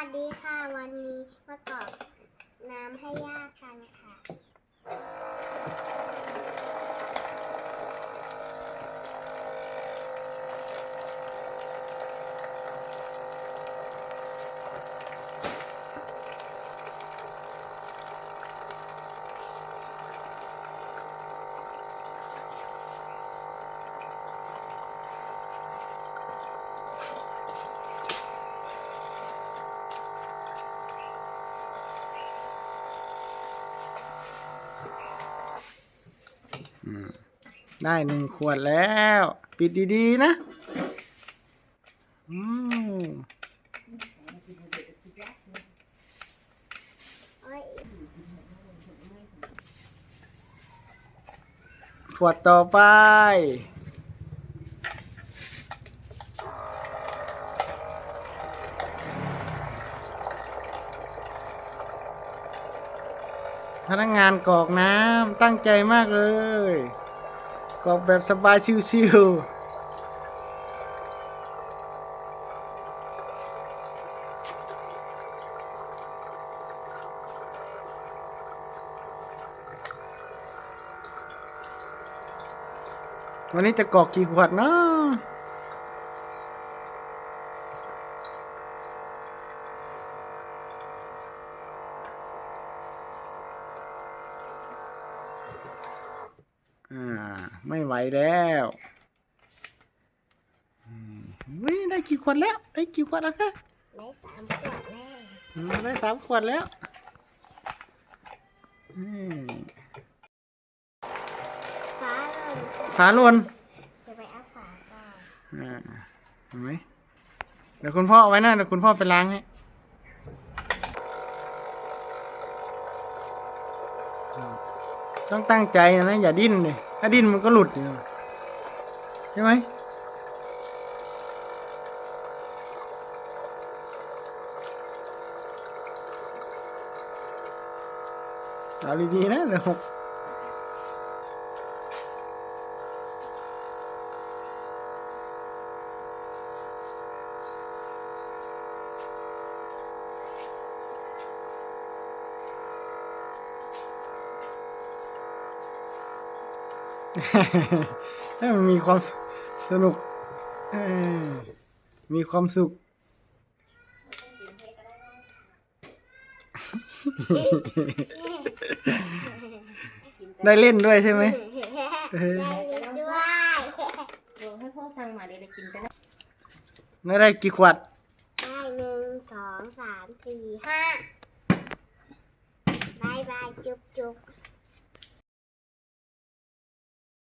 วัสดีค่ะ วันนี้มากรอบน้ำให้ย่ากันค่ะ ได้หนึ่งขวดแล้ว ปิดดีๆนะอืมขวดต่อไป พนักงานกรอกน้ำตั้งใจมากเลย กรอกแบบสบายชิวๆวันนี้จะกรอกกี่ขวดเนาะ ไม่ไหวแล้วอืมวิได้กี่ขวดแล้ว ได้กี่ขวดแล้วคะได้สามขวดแน่อืมได้สามขวดแล้วอืมฟ้าเลยฝาลวนจะไปเอาฝาก่อนอ่าเห็นไหมเดี๋ยวคุณพ่อเอาไว้นะเดี๋ยวคุณพ่อไปล้างให้อืมต้องตั้งใจนะ อย่าดิ้นเลย ถ้าดิ้นมันก็หลุดอยู่ใช่ไหมเอาดีๆนะเดี๋ยว ให้มันมีความสนุกมีความสุข ได้เล่นด้วยใช่ไหมเออได้ด้วยดี๋ยให้พ่อสั่งมาเดี๋ยวได้กินกันนะได้ได้กี่ขวด ได้หนึ่งสองสามสี่ห้าบายบายจุ๊บจุ๊บ